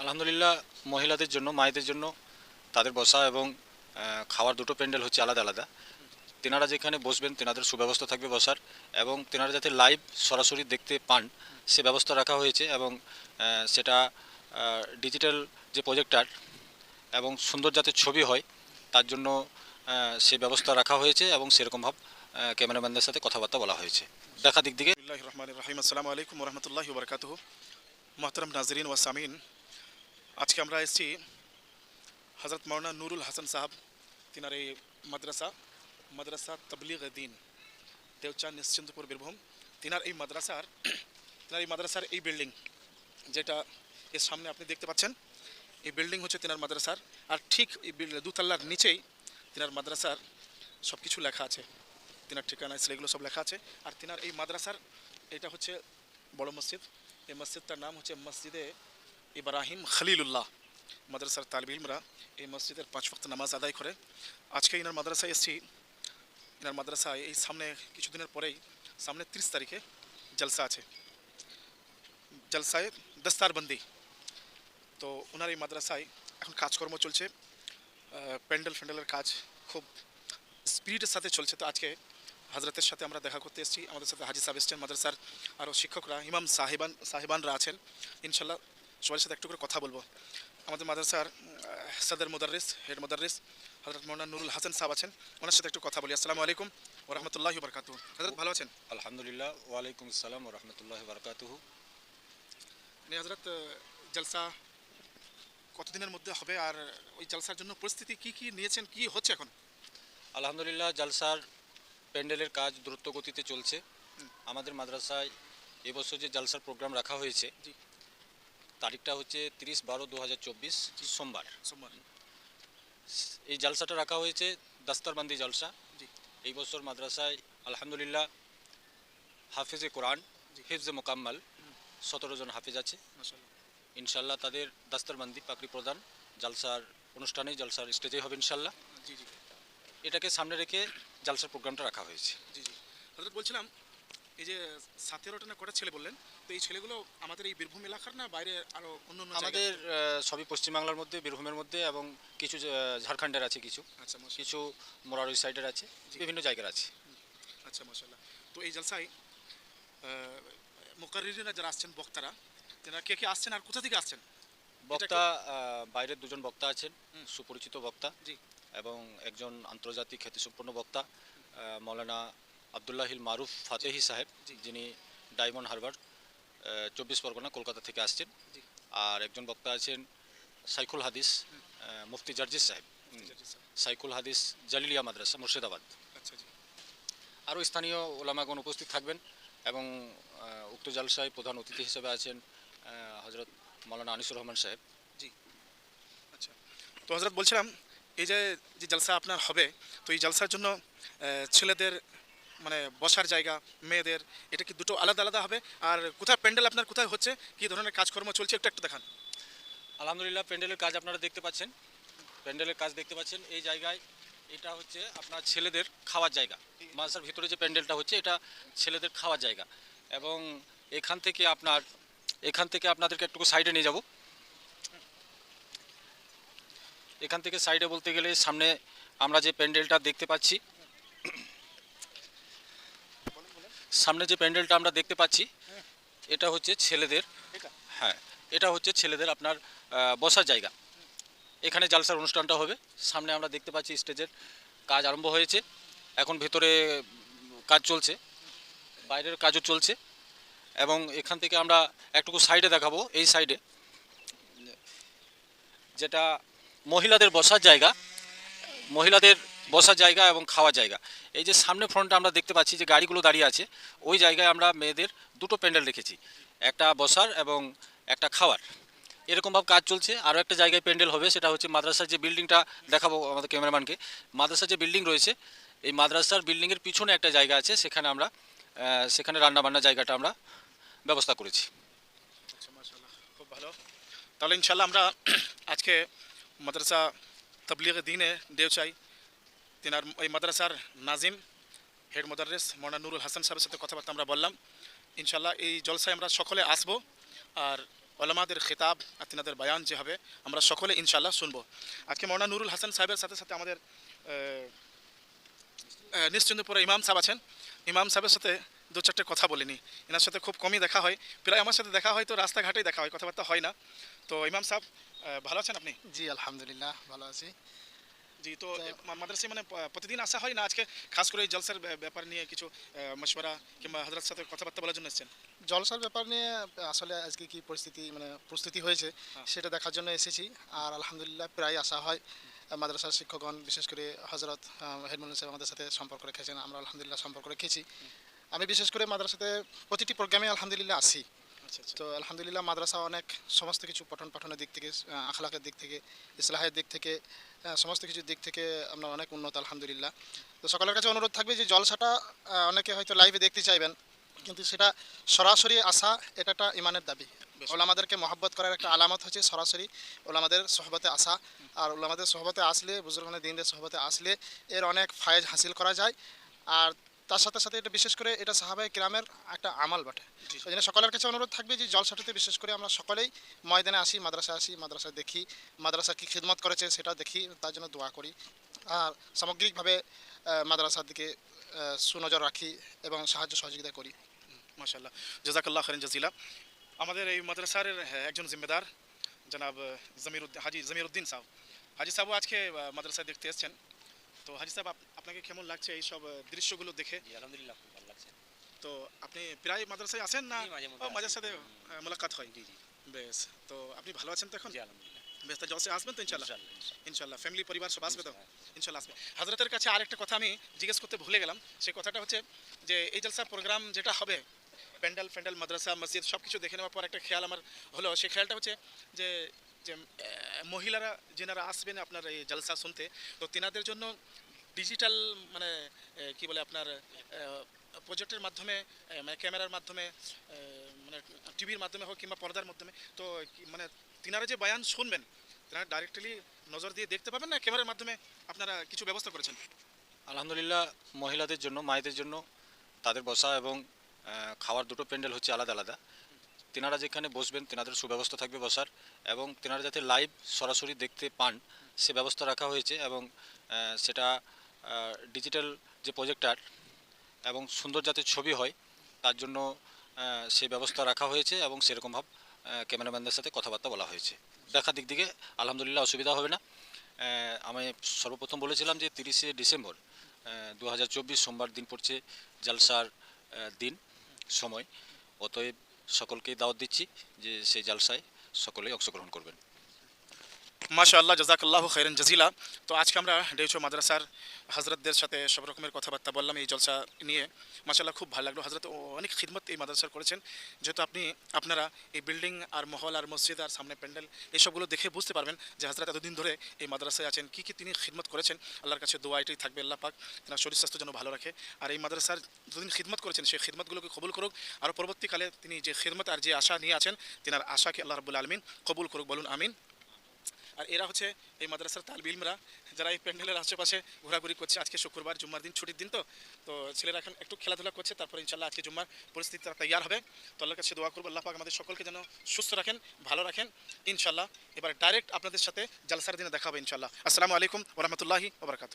আলহামদুলিল্লাহ, মহিলাদের জন্য, মায়েদের জন্য তাদের বসা এবং খাওয়ার দুটো প্যান্ডেল হচ্ছে আলাদা আলাদা। তেনারা যেখানে বসবেন, তেনাদের সুব্যবস্থা থাকবে বসার এবং তেনারা যাতে লাইভ সরাসরি দেখতে পান, সে ব্যবস্থা রাখা হয়েছে এবং সেটা ডিজিটাল যে প্রজেক্টার এবং সুন্দর যাতে ছবি হয়, তার জন্য সে ব্যবস্থা রাখা হয়েছে এবং সেরকমভাবে ক্যামেরাম্যানদের সাথে কথাবার্তা বলা হয়েছে। দেখা দিক দিকে। রহমান রহিম। আসসালামু আলাইকুম রহমতুল্লাহ বরকাতুহ। মোহতরম নাজরিন ওয়াসামিন আজকে আমরা এসেছি হজরত মৌলানা নুরুল হাসান সাহাব, তিনার এই মাদ্রাসা মাদ্রাসা তবলিগ দিন দেওচা নিশ্চিন্তপুর বীরভূম। তিনার এই মাদ্রাসার, তিনার এই মাদ্রাসার এই বিল্ডিং যেটা এর সামনে আপনি দেখতে পাচ্ছেন, এই বিল্ডিং হচ্ছে তিনার মাদ্রাসার। আর ঠিক এই দুতলার নিচেই তিনার মাদ্রাসার সব কিছু লেখা আছে। তিনার ঠিকানা এগুলো সব লেখা আছে। আর তিনার এই মাদ্রাসার, এটা হচ্ছে বড় মসজিদ। এই মসজিদটার নাম হচ্ছে মসজিদে ইব্রাহিম খলিলুল্লাহ, মাদ্রাসার তালিব ইলমরা এই মসজিদের পাঁচ ওয়াক্ত নামাজ আদায় করে। আজকে ইনার মাদ্রাসায় এসেছি। ইনার মাদ্রাসায় এই সামনে কিছুদিনের পরেই, সামনে তিরিশ তারিখে জলসা আছে। জলসায় দস্তারবন্দি। তো ওনার এই মাদ্রাসায় এখন কাজকর্ম চলছে। প্যান্ডেল ফ্যান্ডেলের কাজ খুব স্পিডের সাথে চলছে। তো আজকে হজরতের সাথে আমরা দেখা করতে এসেছি। আমাদের সাথে হাজি সাহেব এসছেন মাদ্রাসার আরও শিক্ষকরা, ইমাম সাহেবান সাহেবানরা আছেন। ইনশাল্লাহ সবার সাথে একটু করে কথা বলব। আমাদের মাদ্রাসার সদর মুদারিস হেড মুদারিস হজরত মৌলানা নুরুল হাসান সাহেব আছেন। ওনার সাথে একটু কথা বলি। আসসালামু আলাইকুম ওরহমতুল্লাহ বরকাতু হজরত ভালো আছেন? আলহামদুলিল্লাহ ওয়ালাইকুম আসসালাম ও রহমতুল্লাহ বারকাতুহু। মানে হজরত জলসা কতদিনের মধ্যে হবে আর ওই জলসার জন্য পরিস্থিতি কি কি নিয়েছেন কি হচ্ছে এখন? আলহামদুলিল্লাহ জালসার প্যান্ডেলের কাজ দ্রুত গতিতে চলছে আমাদের মাদ্রাসায় এবছর যে জালসার প্রোগ্রাম রাখা হয়েছে। তারিখটা হচ্ছে তিরিশ বারো দু হাজার চব্বিশ সোমবার। সোমবার। এই জালসাটা রাখা হয়েছে দাস্তারবান্দি জালসা। এই বছর মাদ্রাসায় আলহামদুলিল্লাহ হাফিজে কোরআন। হিফজে মোকাম্মাল সতেরো জন হাফিজ আছে। ইনশাল্লাহ তাদের দাস্তারবান্দি পাকড়ি প্রদান জালসার অনুষ্ঠানে জালসার স্টেজে হবে ইনশাল্লাহ জি জি। এটাকে সামনে রেখে জালসার প্রোগ্রামটা রাখা হয়েছে। জি জি। বলছিলাম এই যে সতেরোটা না কটা ছেলে বললেন তো এই ছেলেগুলো আমাদের এই বীরভূম এলাকার না বাইরে আরও অন্য আমাদের সবই পশ্চিমবাংলার মধ্যে বীরভূমের মধ্যে এবং কিছু ঝাড়খণ্ডের আছে কিছু। আচ্ছা কিছু মোরারই সাইডের আছে বিভিন্ন জায়গার আছে। আচ্ছা মাশাল্লাহ তো এই জলসায় মুকারিরা যারা আসছেন বক্তারা তেনারা কে কে আসছেন আর কোথা থেকে আসছেন? বক্তা বাইরের দুজন বক্তা আছেন সুপরিচিত বক্তা জি। এবং একজন আন্তর্জাতিক খ্যাতিসম্পন্ন বক্তা মৌলানা আবদুল্লাহিল মারুফ ফাতেহি সাহেব যিনি ডায়মন্ড হারবার চব্বিশ পরগনা কলকাতা থেকে আসছেন। আর একজন বক্তা আছেন সাইকুল হাদিস মুফতি জার্জিস সাহেব। সাইকুল হাদিস জালিলিয়া মাদ্রাসা মুর্শিদাবাদ। আচ্ছা জি। আরও স্থানীয় ওলামাগণ উপস্থিত থাকবেন এবং উক্ত জালসায় প্রধান অতিথি হিসেবে আছেন হজরত মৌলানা আনিসুর রহমান সাহেব। জি। আচ্ছা। তো হজরত বলছিলাম এই যে যে জলসা আপনার হবে তো এই জলসার জন্য ছেলেদের মানে বসার জায়গা, মেয়েদের, এটা কি দুটো আলাদা আলাদা হবে? আর কোথায় প্যান্ডেল আপনার কোথায় হচ্ছে? কি ধরনের কাজকর্ম চলছে? একটু একটু দেখান। আলহামদুলিল্লাহ, প্যান্ডেলের কাজ আপনারা দেখতে পাচ্ছেন। প্যান্ডেলের কাজ দেখতে পাচ্ছেন। এই জায়গায় এটা হচ্ছে আপনার ছেলেদের খাওয়ার জায়গা। মাদ্রাসার ভিতরে যে প্যান্ডেলটা হচ্ছে, এটা ছেলেদের খাওয়ার জায়গা। এবং এখান থেকে আপনার, এখান থেকে আপনাদেরকে একটু সাইডে নিয়ে যাব। এখান থেকে সাইডে বলতে গেলে সামনে আমরা যে প্যান্ডেলটা দেখতে পাচ্ছি সামনে যে প্যান্ডেলটা আমরা দেখতে পাচ্ছি এটা হচ্ছে ছেলেদের হ্যাঁ এটা হচ্ছে ছেলেদের আপনার বসার জায়গা। এখানে জালসার অনুষ্ঠানটা হবে। সামনে আমরা দেখতে পাচ্ছি স্টেজের কাজ আরম্ভ হয়েছে। এখন ভেতরে কাজ চলছে বাইরের কাজও চলছে। এবং এখান থেকে আমরা একটুকু সাইডে দেখাবো এই সাইডে। যেটা মহিলাদের বসার জায়গা মহিলাদের বসার জায়গা এবং খাওয়ার জায়গা। এই যে সামনে ফ্রন্টে আমরা দেখতে পাচ্ছি যে গাড়িগুলো দাঁড়িয়ে আছে, ওই জায়গায় আমরা মেয়েদের দুটো প্যান্ডেল রেখেছি, একটা বসার এবং একটা খাওয়ার। এরকমভাবে কাজ চলছে। আরও একটা জায়গায় প্যান্ডেল হবে, সেটা হচ্ছে মাদ্রাসার যে বিল্ডিংটা দেখাবো আমাদের ক্যামেরাম্যানকে মাদ্রাসার যে বিল্ডিং রয়েছে, এই মাদ্রাসার বিল্ডিংয়ের পিছনে একটা জায়গা আছে, সেখানে আমরা সেখানে রান্নাবান্নার জায়গাটা আমরা ব্যবস্থা করেছি। আচ্ছা খুব ভালো। তাহলে ইনশাল্লাহ আমরা আজকে মাদ্রাসা তবলিগ দিনে দেওচাই তিনার এই মাদ্রাসার নাজিম, হেড মোদারেস মৌলানা নুরুল হাসান সাহেবের সাথে কথাবার্তা আমরা বললাম। ইনশাল্লাহ এই জলসায় আমরা সকলে আসব আর ওলামাদের খেতাব আর তিনাদের বায়ান যে হবে আমরা সকলে ইনশাল্লাহ শুনব। আজকে মৌলানা নুরুল হাসান সাহেবের সাথে সাথে আমাদের নিশ্চিন্তপুরে ইমাম সাহেব আছেন। ইমাম সাহেবের সাথে দু চারটে কথা বলিনি। এনার সাথে খুব কমই দেখা হয়। প্রায় আমার সাথে দেখা হয় তো রাস্তাঘাটেই দেখা হয়, কথাবার্তা হয় না। তো ইমাম সাহেব ভালো আছেন আপনি? জি, আলহামদুলিল্লাহ, ভালো আছি। জি তো মাদ্রাসায় মানে প্রতিদিন আসা হয় না? আজকে খাস করে এই জলসার ব্যাপার নিয়ে কিছু মশওয়ারা কিংবা হজরত সাথে কথাবার্তা বলার জন্য এসেছেন? জলসার ব্যাপার নিয়ে আসলে আজকে কি পরিস্থিতি মানে প্রস্তুতি হয়েছে হ্যাঁ। সেটা দেখার জন্য এসেছি। আর আলহামদুলিল্লাহ প্রায় আসা হয়। মাদ্রাসার শিক্ষকগণ বিশেষ করে হজরত হেডমোল্লা সাহেব আমাদের সাথে সম্পর্ক রেখেছেন আমরা আলহামদুলিল্লাহ সম্পর্ক রেখেছি। আমি বিশেষ করে মাদ্রাসাতে প্রতিটি প্রোগ্রামে আলহামদুলিল্লাহ আসি তো আলহামদুলিল্লাহ মাদ্রাসা অনেক সমস্ত কিছু পঠন পাঠনের দিক থেকে আখলাকের দিক থেকে ইসলাহের দিক থেকে সমস্ত কিছুর দিক থেকে আমরা অনেক উন্নত আলহামদুলিল্লাহ। তো সকলের কাছে অনুরোধ থাকবে যে জলসাটা অনেকে হয়তো লাইভে দেখতে চাইবেন কিন্তু সেটা সরাসরি আসা এটা একটা ইমানের দাবি। ওলামাদেরকে মহব্বত করার একটা আলামত হচ্ছে সরাসরি ওলামাদের সহবতে আসা। আর ওলামাদের সহবতে আসলে বুজুর্গানের দিনদের সহবতে আসলে এর অনেক ফায়েজ হাসিল করা যায়। আর তার সাথে সাথে এটা বিশেষ করে এটা সাহাবাই গ্রামের একটা আমাল বটে। ওই জন্য সকলের কাছে অনুরোধ থাকবে যে জলসাটিতে বিশেষ করে আমরা সকলেই ময়দানে আসি মাদ্রাসা আসি মাদ্রাসা দেখি মাদ্রাসা কী খিদমত করেছে সেটাও দেখি তার জন্য দোয়া করি। আর সামগ্রিকভাবে মাদ্রাসার দিকে সুনজর রাখি এবং সাহায্য সহযোগিতা করি। মাশাল্লাহ জাজাকাল্লাহ খারিন জাজিলা। আমাদের এই মাদ্রাসার হ্যাঁ, একজন জিম্মেদার জনাব জমিরুদ্দিন হাজি জমির উদ্দিন সাহেব হাজি সাহেব আজকে মাদ্রাসায় দেখতে এসেছেন। তো হাজি সাহেব আপনাকে কেমন লাগছে এই সব দৃশ্যগুলো দেখে? আলহামদুলিল্লাহ খুব ভালো লাগছে। তো আপনি প্রায় মাদ্রাসায় আসেন না মাঝে সাথে। মোলাকাত হয়? জি জি। বেশ তো আপনি ভালো আছেন তো এখন? জি আলহামদুলিল্লাহ। বেশ তো জলসে আসবেন তো ইনশাল্লাহ ইনশাআল্লাহ, ইনশাআল্লাহ। ইনশাল্লাহ ফ্যামিলি পরিবার সব আসবে তো? ইনশাআল্লাহ। ইনশাল্লাহ আসবে। হাজরতের কাছে আরেকটা কথা আমি জিজ্ঞেস করতে ভুলে গেলাম। সেই কথাটা হচ্ছে যে এই জলসা প্রোগ্রাম যেটা হবে প্যান্ডেল ফ্যান্ডেল মাদ্রাসা মসজিদ সব কিছু দেখে নেওয়ার পর একটা খেয়াল আমার হলো। সেই খেয়ালটা হচ্ছে যে যে মহিলারা যেনারা আসবেন আপনার এই জলসা শুনতে, তো তেনাদের জন্য ডিজিটাল মানে কি বলে আপনার প্রজেক্টের মাধ্যমে মানে ক্যামেরার মাধ্যমে মানে টিভির মাধ্যমে হোক কিংবা পর্দার মাধ্যমে, তো মানে তিনারা যে বায়ান শুনবেন, তেনারা ডাইরেক্টলি নজর দিয়ে দেখতে পাবেন না ক্যামেরার মাধ্যমে আপনারা কিছু ব্যবস্থা করেছেন? আলহামদুলিল্লাহ, মহিলাদের জন্য, মায়েদের জন্য, তাদের বসা এবং খাওয়ার দুটো প্যান্ডেল হচ্ছে আলাদা আলাদা। তেনারা যেখানে বসবেন, তেনাদের সুব্যবস্থা থাকবে বসার এবং তেনারা যাতে লাইভ সরাসরি দেখতে পান, সে ব্যবস্থা রাখা হয়েছে এবং সেটা ডিজিটাল যে প্রজেক্টার এবং সুন্দর যাতে ছবি হয়, তার জন্য সে ব্যবস্থা রাখা হয়েছে এবং সেরকমভাবে ক্যামেরাম্যানদের সাথে কথাবার্তা বলা হয়েছে। দেখার দিক থেকে আলহামদুলিল্লাহ অসুবিধা হবে না। আমি সর্বপ্রথম বলেছিলাম যে তিরিশে ডিসেম্বর দু হাজার চব্বিশ সোমবার দিন পড়ছে জালসার দিন, সময়। অতএব সকলকেই দাওয়াত দিচ্ছি যে সেই জালসায় সকলেই অংশগ্রহণ করবেন। মাশাআল্লাহ জাজাকাল্লাহ খাইরান জাজিলা তো আজকে আমরা ডেউচো মাদ্রাসার হজরতদের সাথে সব রকমের কথাবার্তা বললাম এই জলসা নিয়ে। মাশাআল্লাহ, খুব ভালো লাগল। হজরত অনেক খিদমত এই মাদ্রাসার করেছেন। যেহেতু আপনি, আপনারা এই বিল্ডিং আর মহল আর মসজিদ আর সামনে প্যান্ডেল এইসবগুলো দেখে বুঝতে পারবেন যে হজরত এতদিন ধরে এই মাদ্রাসায় আছেন। কী কী তিনি খিদমত করেছেন? আল্লাহর কাছে দোয়া এটাই থাকবে, আল্লাহ পাক তেনার শরীর স্বাস্থ্য যেন ভালো রাখে। আর এই মাদ্রাসার যতদিন খিদমত করেছেন, সেই খিদমতগুলোকে কবুল করুক। আর পরবর্তীকালে তিনি যে খিদমত আর যে আশা নিয়ে আছেন, তেনার আশাকে আল্লাহ রাবুল আলমিন কবুল করুক। বলুন, আমিন। আর এরা হচ্ছে এই মাদ্রাসার তালবিলমরা। যারা এই প্যান্ডেলের আশেপাশে ঘোরাঘুরি করছে, আজকে শুক্রবার, জুম্মার দিন, ছুটির দিন তো। তো ছেলেরা এখন একটু খেলাধুলা করছে, তারপরে ইনশাল্লাহ আজকে জুম্মার পরিস্থিতি তারা তৈয়ার হবে। তো আল্লাহর কাছে দোয়া করব, আল্লাহ পাক আমাদের সকলকে যেন সুস্থ রাখেন, ভালো রাখেন। ইনশাল্লাহ এবার ডাইরেক্ট আপনাদের সাথে জালসার দিনে দেখা ইনশাল্লাহ আসসালামু আলাইকুম ওরহমতুল্লাহি ওবরাকাতু